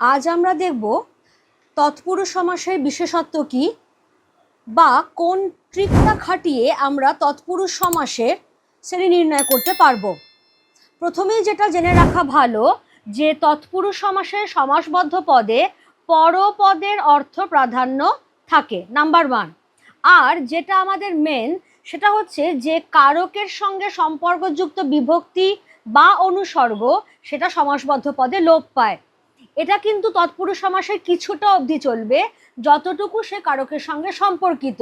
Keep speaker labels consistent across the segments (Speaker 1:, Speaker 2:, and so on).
Speaker 1: আজ আমরা দেখব তৎপুরুষ সমাসের বিশেষত্ব কি বা কোন ট্রিকটা খাটিয়ে আমরা তৎপুরুষ সমাসের শ্রেণি নির্ণয় করতে পারব। প্রথমেই যেটা জেনে রাখা ভালো যে তৎপুরুষ সমাসের সমাসবদ্ধ পদে পরপদের অর্থ প্রাধান্য থাকে নাম্বার ওয়ান আর যেটা আমাদের মেন সেটা হচ্ছে যে কারকের সঙ্গে সম্পর্কযুক্ত বিভক্তি বা অনুসর্গ, সেটা সমাসবদ্ধ পদে লোপ পায়। এটা কিন্তু তৎপুরুষ সমাসের কিছুটা অবধি চলবে, যতটুকু সে কারকের সঙ্গে সম্পর্কিত।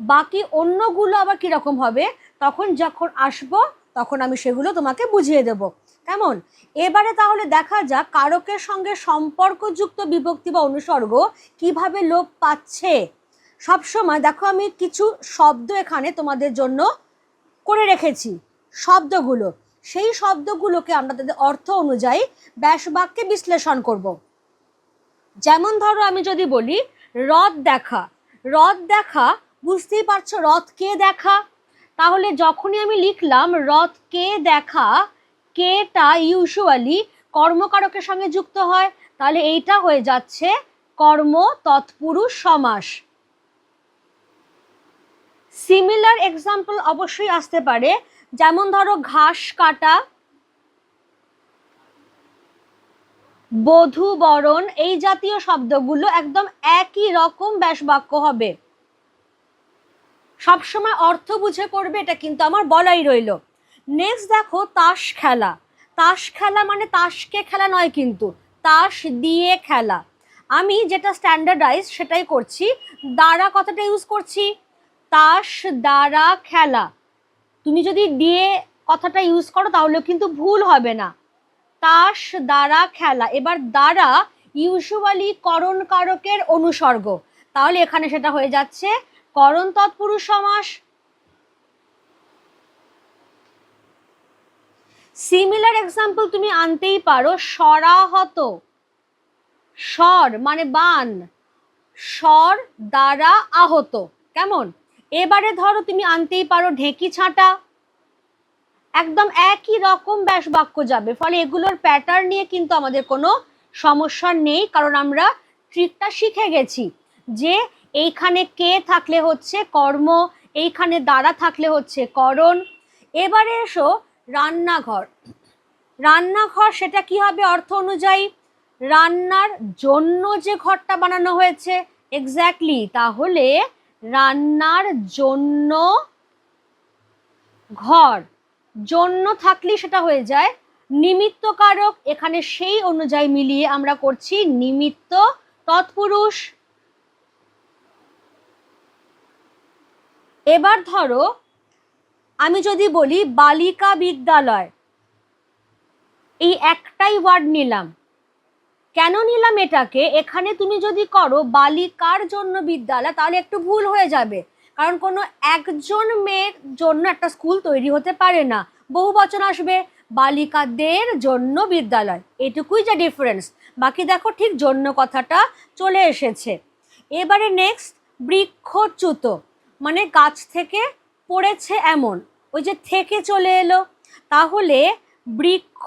Speaker 1: বাকি অন্যগুলো আবার কীরকম হবে, তখন যখন আসব, তখন আমি সেগুলো তোমাকে বুঝিয়ে দেব। কেমন? এবারে তাহলে দেখা যাক কারকের সঙ্গে সম্পর্কযুক্ত বিভক্তি বা অনুসর্গ কীভাবে লোপ পাচ্ছে। সবসময় দেখো আমি কিছু শব্দ এখানে তোমাদের জন্য করে রেখেছি। শব্দগুলো। সেই শব্দগুলোকে আমরা তাদের অর্থ অনুযায়ী ব্যাস বাক্যে বিশ্লেষণ করব। যেমন ধরো আমি যদি বলি, রথ দেখা। রথ দেখা, বুঝতেই পারছ রথ কে দেখা? তাহলে যখনই আমি লিখলাম রথ কে দেখা কেটা ইউজুয়ালি কর্মকারকের সঙ্গে যুক্ত হয়, তাহলে এইটা হয়ে যাচ্ছে কর্ম তৎপুরুষ সমাস। সিমিলার এক্সাম্পল অবশ্যই আসতে পারে যেমন ধরো ঘাস কাটা, বধূ বরণ, এই জাতীয় শব্দগুলো একদম একই রকম ব্যাসবাক্য হবে। সবসময় অর্থ বুঝে করবে এটা কিন্তু আমার বলাই রইল। নেক্সট দেখো তাস খেলা। তাস খেলা মানে তাসকে খেলা নয় কিন্তু, তাস দিয়ে খেলা। আমি যেটা স্ট্যান্ডার্ডাইজ সেটাই করছি। দ্বারা কথাটা ইউজ করছি। তাস দ্বারা খেলা। তুমি যদি দিয়ে কথাটা ইউজ করো তাহলে কিন্তু ভুল হবে না। তাস, দ্বারা, খেলা। এবার দ্বারা ইউজুয়ালি করণ কারকের অনুসর্গ। তাহলে এখানে সেটা হয়ে যাচ্ছে, করণ তৎপুরুষ সমাস। সিমিলার এক্সাম্পল তুমি আনতেই পারো, সরাহত। স্বর মানে বান। স্বর দ্বারা আহত। কেমন? এবারে ধরো তুমি আনতেই পারো ঢেঁকি ছাঁটা। একদম একই রকম ব্যাস বাক্য যাবে, ফলে এগুলোর প্যাটার্ন নিয়ে কিন্তু আমাদের কোনো সমস্যা নেই, কারণ আমরা ট্রিকটা শিখে গেছি যে এইখানে কে থাকলে হচ্ছে কর্ম, এইখানে দ্বারা থাকলে হচ্ছে করণ। এবারে এসো রান্নাঘর। রান্নাঘর সেটা কি হবে অর্থ অনুযায়ী? রান্নার জন্য যে ঘরটা বানানো হয়েছে এক্স্যাক্টলি তাহলে রান্নার জন্য ঘর। জন্য থাকলে সেটা হয়ে যায়। নিমিত্ত কারক এখানে সেই অনুযায়ী মিলিয়ে আমরা করছি নিমিত্ত তৎপুরুষ। এবার ধরো, আমি যদি বলি বালিকা বিদ্যালয়, এই একটাই ওয়ার্ড নিলাম। কেন নিলাম এটাকে? এখানে তুমি যদি করো বালিকার জন্য বিদ্যালয়? তাহলে একটু ভুল হয়ে যাবে। কারণ কোনো একজন মেয়ের জন্য একটা স্কুল তৈরি হতে পারে না। বহু বচন আসবে বালিকাদের জন্য বিদ্যালয়। এটুকুই যা ডিফারেন্স বাকি দেখো ঠিক জন্য কথাটা চলে এসেছে। এবারে নেক্সট বৃক্ষচ্যুত। মানে গাছ থেকে পড়েছে এমন। ওই যে থেকে চলে এলো। তাহলে বৃক্ষ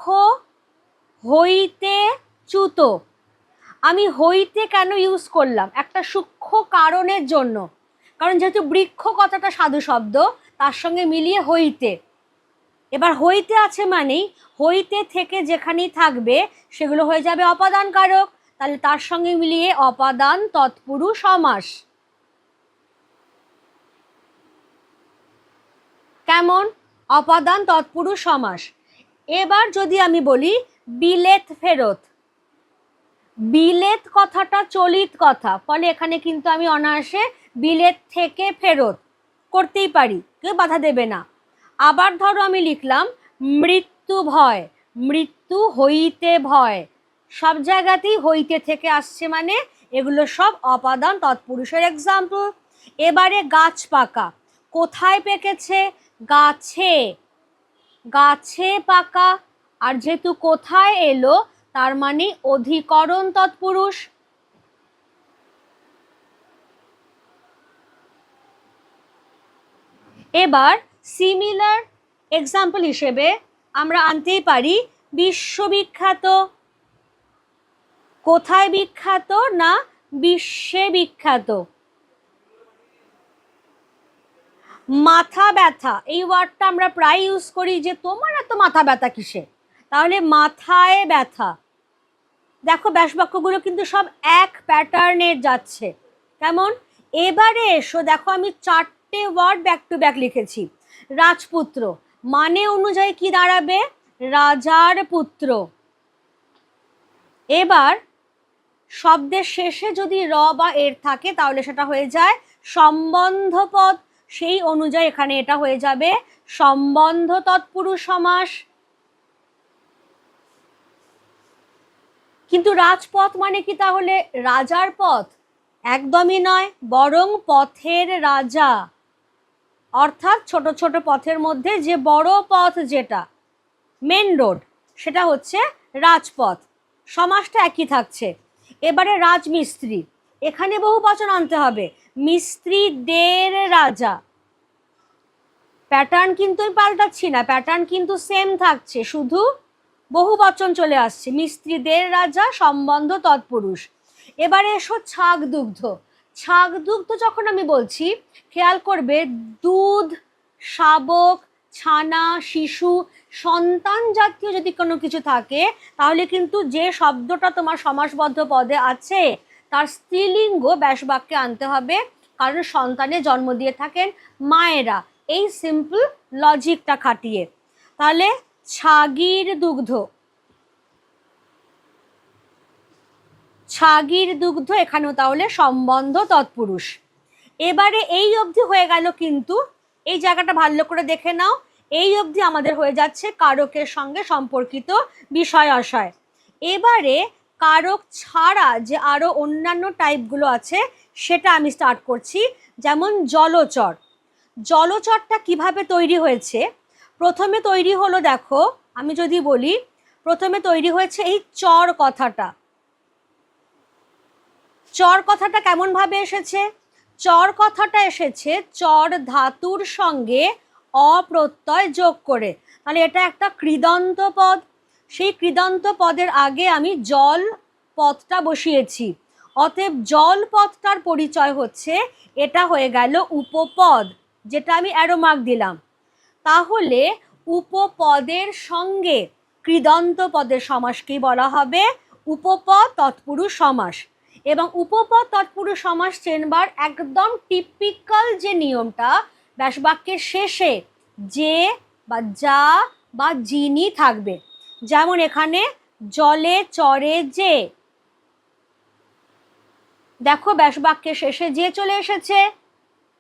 Speaker 1: হইতে চ্যুত আমি হইতে কেন ইউজ করলাম? একটা সূক্ষ্ম কারণের জন্য। কারণ যেহেতু বৃক্ষ কথাটা সাধু শব্দ, তার সঙ্গে মিলিয়ে হইতে। এবার হইতে আছে মানেই হইতে থেকে যেখানেই থাকবে, সেগুলো হয়ে যাবে অপাদান কারক তাহলে তার সঙ্গে মিলিয়ে অপাদান তৎপুরুষ সমাস। কেমন? অপাদান তৎপুরুষ সমাস। এবার যদি আমি বলি, বিলেত ফেরত। বিলেত কথাটা চলিত কথা। ফলে এখানে কিন্তু আমি অনায়াসে বিলেত থেকে ফেরত করতেই পারি, কেউ বাধা দেবে না। আবার ধরো আমি লিখলাম, মৃত্যু ভয়, মৃত্যু হইতে ভয়। সব জায়গাতেই হইতে থেকে আসছে মানে এগুলো সব অপাদান তৎপুরুষের এক্সাম্পল এবারে গাছ পাকা, কোথায় পেকেছে? গাছে গাছে পাকা। আর যেহেতু কোথায় এলো তার মানে অধিকরণ তৎপুরুষ। এবার সিমিলার এক্সাম্পল হিসেবে আমরা আনতেই পারি বিশ্ববিখ্যাত। কোথায় বিখ্যাত না বিশ্বে বিখ্যাত? মাথা ব্যথা, এই ওয়ার্ডটা আমরা প্রায় ইউজ করি যে তোমার এত মাথা ব্যথা কিসে তাহলে মাথায় ব্যথা। দেখো ব্যাসবাক্যগুলো কিন্তু সব এক প্যাটার্নের যাচ্ছে। কেমন? এবারে এসো, দেখো আমি চারটে ওয়ার্ড ব্যাক টু ব্যাক লিখেছি। রাজপুত্র মানে অনুযায়ী কি দাঁড়াবে? রাজার পুত্র। এবার শব্দের শেষে যদি র বা এর থাকে, তাহলে সেটা হয়ে যায় সম্বন্ধ পদ সেই অনুযায়ী এখানে এটা হয়ে যাবে সম্বন্ধ তৎপুরুষ সমাস। কিন্তু রাজপথ মানে কি তাহলে? রাজার পথ? একদমই নয়, বরং পথের রাজা। অর্থাৎ ছোট ছোট পথের মধ্যে যে বড় পথ যেটা মেন রোড সেটা হচ্ছে রাজপথ। সমাজটা একই থাকছে। এবারে রাজমিস্ত্রি। এখানে বহু বচন আনতে হবে। মিস্ত্রিদের রাজা। প্যাটার্ন কিন্তু আমি পাল্টাচ্ছি না। প্যাটার্ন কিন্তু সেম থাকছে। শুধু বহু বচন চলে আসছে। মিস্ত্রিদের রাজা, সম্বন্ধ, তৎপুরুষ। এবারে এসো ছাগ দুগ্ধ ছাগ দুগ্ধ যখন আমি বলছি, খেয়াল করবে, দুধ, শাবক, ছানা, শিশু, সন্তান জাতীয় যদি কোনো কিছু থাকে, তাহলে কিন্তু যে শব্দটা তোমার সমাসবদ্ধ পদে আছে, তার স্ত্রীলিঙ্গ ব্যাসবাক্যে আনতে হবে। কারণ সন্তানে জন্ম দিয়ে থাকেন মায়েরা। এই সিম্পল লজিকটা খাটিয়ে। তাহলে ছাগির দুগ্ধ। ছাগির দুগ্ধ এখানেও তাহলে সম্বন্ধ তৎপুরুষ। এবারে এই অবধি হয়ে গেল কিন্তু, এই জায়গাটা ভালো করে দেখে নাও। এই অবধি আমাদের হয়ে যাচ্ছে কারকের সঙ্গে সম্পর্কিত বিষয় আশয়। এবারে কারক ছাড়া যে আরও অন্যান্য টাইপগুলো আছে, সেটা আমি স্টার্ট করছি। যেমন জলচর। জলচরটা কীভাবে তৈরি হয়েছে? প্রথমে তৈরি হলো, দেখো, আমি যদি বলি, প্রথমে তৈরি হয়েছে এই চর কথাটা। চর কথাটা কেমনভাবে এসেছে? চর কথাটা এসেছে চর ধাতুর সঙ্গে অপ্রত্যয় যোগ করে। তাহলে এটা একটা কৃদন্ত পদ। সেই কৃদন্ত পদের আগে আমি জল পদটা বসিয়েছি। অতএব জল পদটার পরিচয় হচ্ছে, এটা হয়ে গেল উপপদ, যেটা আমি অ্যারোমার্ক দিলাম। তাহলে উপপদের সঙ্গে কৃদন্ত পদের সমাসকেই বলা হবে? উপপদ তৎপুরুষ সমাস। এবং উপপদ তৎপুরুষ সমাস চেনবার একদম টিপিক্যাল যে নিয়মটা, ব্যাসবাক্যের শেষে যে বা যা বা যিনি থাকবে। যেমন এখানে জলে চরে যে। দেখো ব্যাসবাক্যের শেষে যে চলে এসেছে,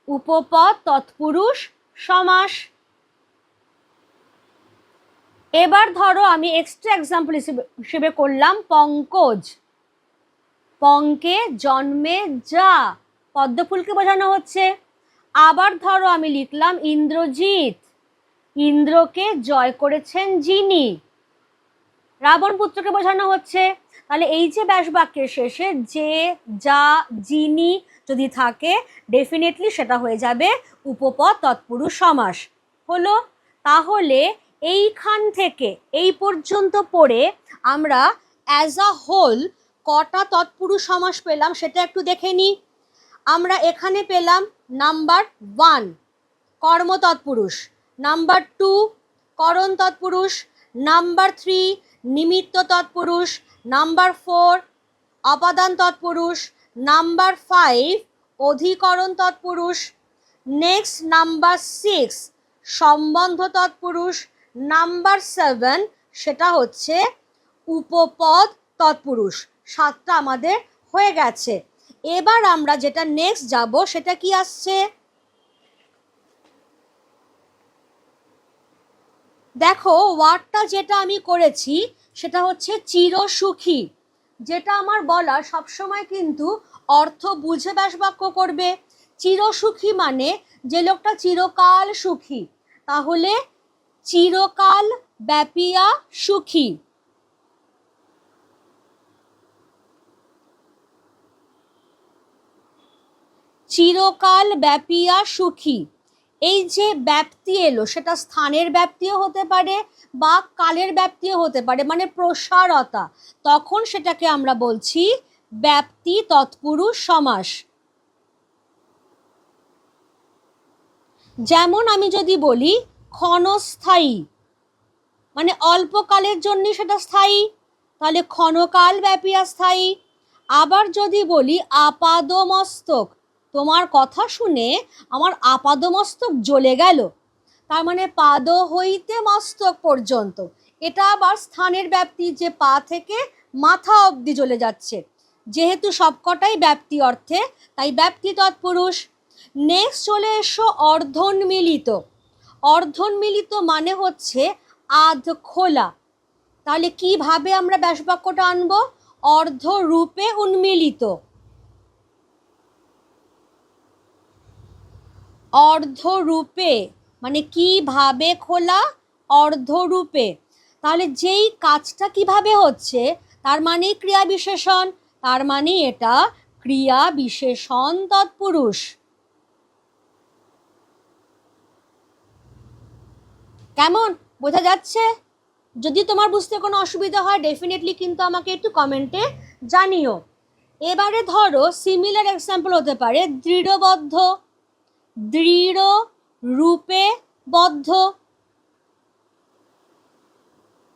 Speaker 1: উপপদ তৎপুরুষ সমাস। এবার ধরো আমি এক্সট্রা এক্সাম্পল হিসেবে করলাম পঙ্কজ। পঙ্কে জন্মে যা, পদ্মফুলকে বোঝানো হচ্ছে। আবার ধরো আমি লিখলাম ইন্দ্রজিৎ। ইন্দ্রকে জয় করেছেন যিনি। রাবণ পুত্রকে বোঝানো হচ্ছে। তাহলে এই যে ব্যাসবাক্যের শেষে যে, যা, যিনি যদি থাকে ডেফিনেটলি সেটা হয়ে যাবে উপপদ, তৎপুরুষ, সমাস। হলো, তাহলে এইখান থেকে, এই পর্যন্ত পড়ে আমরা অ্যাজ আ হোল কটা তৎপুরুষ সমাস পেলাম সেটা একটু দেখে নিই। আমরা এখানে পেলাম নাম্বার ওয়ান কর্ম তৎপুরুষ। নাম্বার টু করণ তৎপুরুষ। নাম্বার থ্রি নিমিত্ত তৎপুরুষ। নাম্বার ফোর অপাদান তৎপুরুষ। নাম্বার ফাইভ অধিকরণ তৎপুরুষ। নেক্সট নাম্বার সিক্স সম্বন্ধ তৎপুরুষ। নাম্বার সেভেন, সেটা হচ্ছে উপপদ তৎপুরুষ। সাতটা আমাদের হয়ে গেছে। এবার আমরা যেটা নেক্সট যাব, সেটা কি আসছে? দেখো ওয়ার্ডটা যেটা আমি করেছি, সেটা হচ্ছে চিরসুখী। যেটা আমার বলা সবসময় কিন্তু অর্থ বুঝে ব্যাস বাক্য করবে। চিরসুখী মানে যে লোকটা চিরকাল সুখী। তাহলে চিরকাল ব্যাপিয়া সুখী। চিরকাল ব্যাপিয়া সুখী। এই যে ব্যাপ্তি এলো, সেটা স্থানের ব্যাপ্তিও হতে পারে বা কালের ব্যাপ্তিও হতে পারে মানে প্রসারতা। তখন সেটাকে আমরা বলছি ব্যাপ্তি তৎপুরুষ সমাস। যেমন আমি যদি বলি ক্ষণস্থায়ী। মানে অল্পকালের জন্য সেটা স্থায়ী। তাহলে ক্ষণকাল ব্যাপিয়া স্থায়ী। আবার যদি বলি আপাদমস্তক, তোমার কথা শুনে আমার আপাদমস্তক জ্বলে গেল। তার মানে পাদ হইতে মস্তক পর্যন্ত। এটা আবার স্থানের ব্যাপ্তি, যে পা থেকে মাথা অবধি জ্বলে যাচ্ছে। যেহেতু সবকটাই ব্যাপ্তি অর্থে, তাই ব্যাপ্তি তৎপুরুষ। নেক্সট চলে এসো অর্ধন্মিলিত। অর্ধন্মিলিত মানে হচ্ছে আধ খোলা। তাহলে কীভাবে আমরা ব্যাসবাক্যটা আনব? অর্ধ রূপে উন্মিলিত। অর্ধরূপে মানে কীভাবে খোলা? অর্ধরূপে তাহলে যেই কাজটা কীভাবে হচ্ছে? তার মানেই ক্রিয়া বিশেষণ তার মানে এটা ক্রিয়া বিশেষণ তৎপুরুষ। কেমন? বোঝা যাচ্ছে? যদি তোমার বুঝতে কোনো অসুবিধা হয় ডেফিনেটলি কিন্তু আমাকে একটু কমেন্টে জানিও। এবারে ধরো সিমিলার এক্সাম্পল হতে পারে, দৃঢ়বদ্ধ দৃঢ় রূপে বদ্ধ,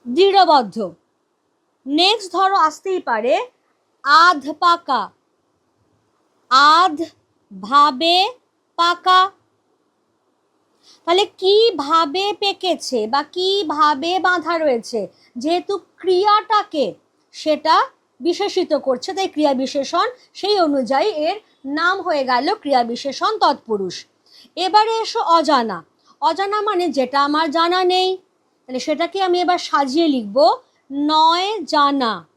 Speaker 1: দৃঢ়বদ্ধ। নেক্সট ধরো, আসতেই পারে, আধ পাকা, আধ ভাবে পাকা। তাহলে কীভাবে পেকেছে বা কীভাবে বাঁধা রয়েছে? যেহেতু ক্রিয়াটাকে সেটা বিশেষিত করছে, তাই ক্রিয়া বিশেষণ সেই অনুযায়ী এর নাম হয়ে গেল ক্রিয়া বিশেষণ তৎপুরুষ। এবারে এসো অজানা। অজানা মানে যেটা আমার জানা নেই। তাহলে সেটাকে আমি এবার সাজিয়ে লিখব, নয় জানা।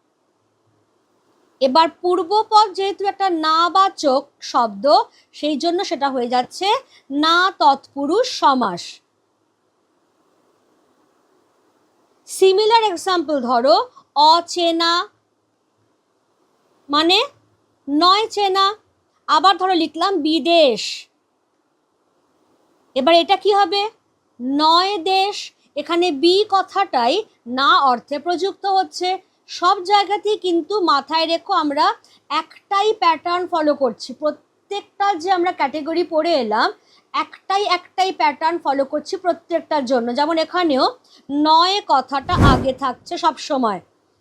Speaker 1: এবার পূর্বপদ যেহেতু একটা নাবাচক শব্দ, সেই জন্য সেটা হয়ে যাচ্ছে না তৎপুরুষ সমাস। সিমিলার এক্সাম্পল ধরো, অচেনা মানে নয় চেনা আবার ধরো লিখলাম বিদেশ। এবার এটা কি হবে? নয় দেশ। এখানে বি কথাটাই না অর্থে প্রযুক্ত হচ্ছে। সব জায়গাতেই কিন্তু মাথায় রেখো আমরা একটাই প্যাটার্ন ফলো করছি। প্রত্যেকটা যে আমরা ক্যাটেগরি পড়ে এলাম, একটাই একটাই প্যাটার্ন ফলো করছি প্রত্যেকটার জন্য। যেমন এখানেও নয় কথাটা আগে থাকছে সব সময়।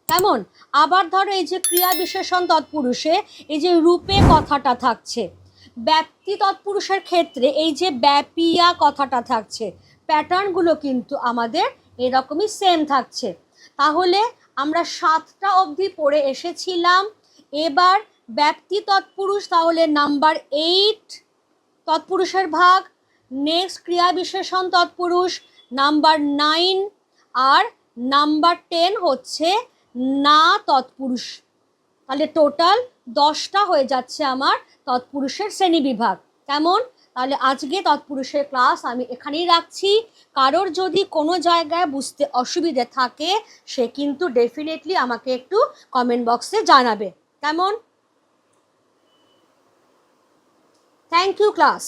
Speaker 1: কেমন? আবার ধরো এই যে ক্রিয়া বিশেষণ তৎপুরুষে এই যে রূপে কথাটা থাকছে। ব্যাপ্তি তৎপুরুষের ক্ষেত্রে এই যে ব্যাপিয়া কথাটা থাকছে। প্যাটার্নগুলো কিন্তু আমাদের এরকমই সেম থাকছে। তাহলে আমরা সাতটা অবধি পড়ে এসেছিলাম। এবার ব্যক্তি তৎপুরুষ, তাহলে নাম্বার এইট তৎপুরুষের ভাগ নেক্সট ক্রিয়া বিশেষণ তৎপুরুষ নাম্বার নাইন আর নাম্বার টেন হচ্ছে না তৎপুরুষ। তাহলে টোটাল দশটা হয়ে যাচ্ছে আমার তৎপুরুষের শ্রেণি বিভাগ। কেমন? তাহলে আজকে তৎপুরুষের ক্লাস আমি এখানেই রাখছি। কারোর যদি কোনো জায়গায় বুঝতে অসুবিধে থাকে, সে কিন্তু ডেফিনেটলি আমাকে একটু কমেন্ট বক্সে জানাবে। কেমন? Thank you class